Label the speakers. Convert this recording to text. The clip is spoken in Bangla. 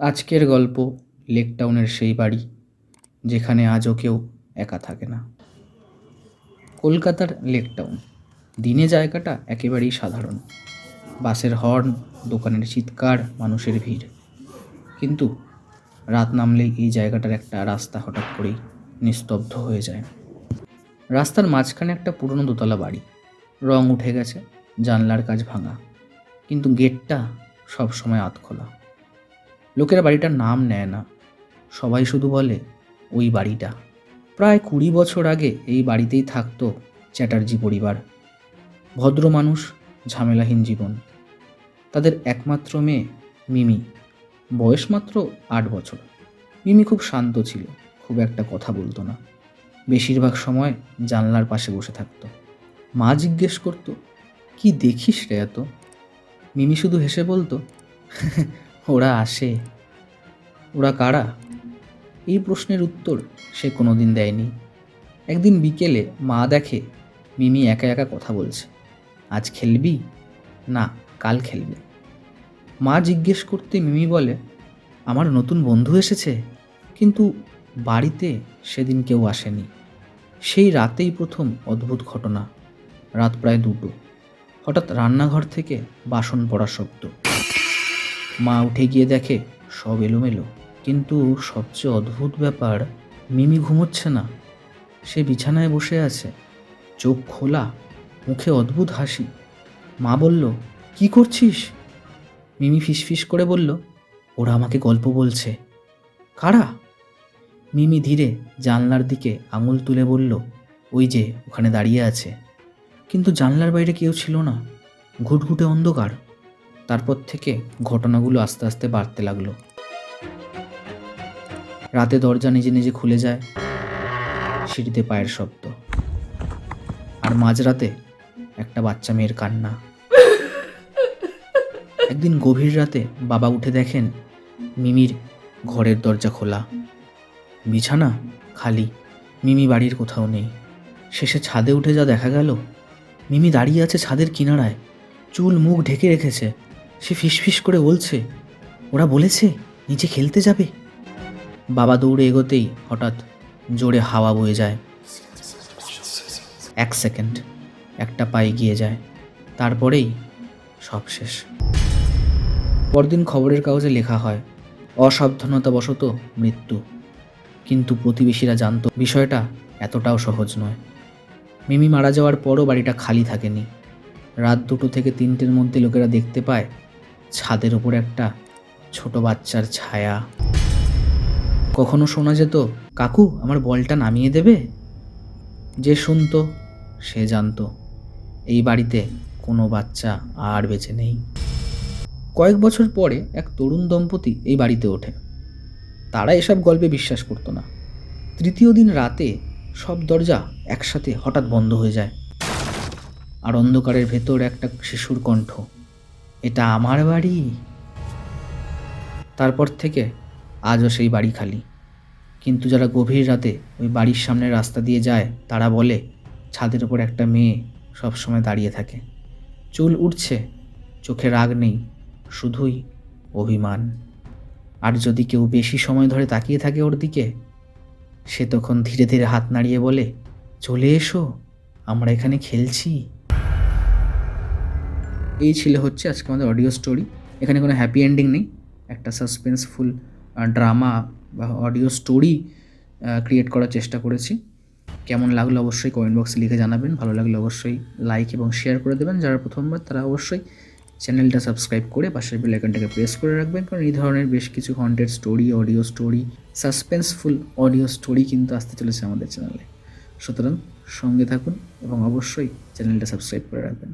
Speaker 1: আজকের গল্প লেকটাউনের সেই বাড়ি, যেখানে আজও কেউ একা থাকে না। কলকাতার লেকটাউন দিনে জায়গাটা একেবারেই সাধারণ। বাসের হর্ন দোকানের চিৎকার, মানুষের ভিড়। কিন্তু রাত নামলেই এই জায়গাটার একটা রাস্তা হঠাৎ করেই নিস্তব্ধ হয়ে যায়। রাস্তার মাঝখানে একটা পুরনো দোতলা বাড়ি। রং উঠে গেছে, জানলার কাজ ভাঙা। কিন্তু গেটটা সবসময় আতখোলা লোকেরা বাড়িটার নাম নেয় না। সবাই শুধু বলে, ওই বাড়িটা। প্রায় কুড়ি বছর আগে এই বাড়িতেই থাকতো চ্যাটার্জি পরিবার। ভদ্র মানুষ, ঝামেলাহীন জীবন। তাদের একমাত্র মেয়ে মিমি। বয়স মাত্র আট বছর। মিমি খুব শান্ত ছিল, খুব একটা কথা বলতো না। বেশিরভাগ সময় জানলার পাশে বসে থাকতো। মা জিজ্ঞেস করতো, কি দেখিস রে এত? মিমি শুধু হেসে বলতো ওরা আসে। ওরা কারা? এই প্রশ্নের উত্তর সে কোনো দিন দেয়নি। একদিন বিকেলে মা দেখে মিমি একা একা কথা বলছে। আজ খেলবি? না, কাল খেলবে। মা জিজ্ঞেস করতে মিমি বলে, আমার নতুন বন্ধু এসেছে? কিন্তু বাড়িতে সেদিন কেউ আসেনি। সেই রাতেই প্রথম অদ্ভুত ঘটনা। রাত প্রায় দুটো। হঠাৎ রান্নাঘর থেকে বাসন পড়া শব্দ। মা উঠে গিয়ে দেখে, সব এলোমেলো। কিন্তু সবচেয়ে অদ্ভুত ব্যাপার, মিমি ঘুমোচ্ছে না। সে বিছানায় বসে আছে। চোখ খোলা, মুখে অদ্ভুত হাসি। মা বলল, কি করছিস? মিমি ফিসফিস করে বলল, ওরা আমাকে গল্প বলছে। কারা? মিমি ধীরে জানলার দিকে আঙুল তুলে বলল, ওই যে, ওখানে দাঁড়িয়ে আছে। কিন্তু জানলার বাইরে কেউ ছিল না। ঘুটঘুটে অন্ধকার। তারপর থেকে ঘটনাগুলো আস্তে আস্তে বাড়তে লাগল। রাতে দরজা নিজে নিজে খুলে যায়, সিঁড়িতে পায়ের শব্দ। আর মাঝরাতে একটা বাচ্চা মেয়ের কান্না। একদিন গভীর রাতে বাবা উঠে দেখেন মিমির ঘরের দরজা খোলা। বিছানা খালি, মিমি বাড়ির কোথাও নেই। শেষে ছাদে উঠে যা দেখা গেল, মিমি দাঁড়িয়ে আছে ছাদের কিনারায়। চুল মুখ ঢেকে রেখেছে। সে ফিসফিস করে বলছে, ওরা বলেছে নিচে খেলতে যাবে? বাবা দৌড়ে এগোতেই হঠাৎ জোরে হাওয়া বয়ে যায়। এক সেকেন্ড, একটা পায়ে এগিয়ে যায়, তারপরেই সব শেষ। পরদিন খবরের কাগজে লেখা হয়, অসাবধানতাবশত মৃত্যু। কিন্তু প্রতিবেশীরা জানতো বিষয়টা এতটাও সহজ নয়। মিমি মারা যাওয়ার পরও বাড়িটা খালি থাকেনি। রাত দুটো থেকে তিনটের মধ্যে লোকেরা দেখতে পায় ছাদের ওপর একটা ছোট বাচ্চার ছায়া। কখনো শোনা যেত, কাকু, আমার বলটা নামিয়ে দেবে? যে শুনতো, সে জানতো, এই বাড়িতে কোনো বাচ্চা আর বেঁচে নেই। কয়েক বছর পরে এক তরুণ দম্পতি এই বাড়িতে ওঠে। তারা এসব গল্পে বিশ্বাস করতো না। তৃতীয় দিন রাতে সব দরজা একসাথে হঠাৎ বন্ধ হয়ে যায়। আর অন্ধকারের ভেতর একটা শিশুর কণ্ঠ। এটা আমার বাড়ি? তারপর থেকে আজও সেই বাড়ি খালি। কিন্তু যারা গভীর রাতে ওই বাড়ির সামনে রাস্তা দিয়ে যায়, তারা বলে, ছাদের ওপর একটা মেয়ে সবসময় দাঁড়িয়ে থাকে। চুল উঠছে চোখে রাগ নেই, শুধুই অভিমান। আর যদি কেউ বেশি সময় ধরে তাকিয়ে থাকে ওর দিকে, সে তখন ধীরে ধীরে হাত নাড়িয়ে বলে, চলে এসো, আমরা এখানে খেলছি। এই ছিল হচ্ছে আজকে আমাদের অডিও স্টোরি এখানে কোনো হ্যাপি এন্ডিং নেই। একটা সাসপেন্সফুল ড্রামা বা অডিও স্টোরি ক্রিয়েট করার চেষ্টা করেছি। কেমন লাগল অবশ্যই কমেন্ট বক্সে লিখে জানাবেন। ভালো লাগলে অবশ্যই লাইক এবং শেয়ার করে দেবেন। যারা প্রথমবার, তারা অবশ্যই চ্যানেলটা সাবস্ক্রাইব করে পাশের বেল আইকনটাকে প্রেস করে রাখবেন। কারণ এই ধরনের বেশ কিছু content story audio story suspenseful audio story কিন্তু আসতে চলেছে আমাদের চ্যানেলে সুতরাং সঙ্গে থাকুন এবং অবশ্যই চ্যানেলটা সাবস্ক্রাইব করে রাখবেন।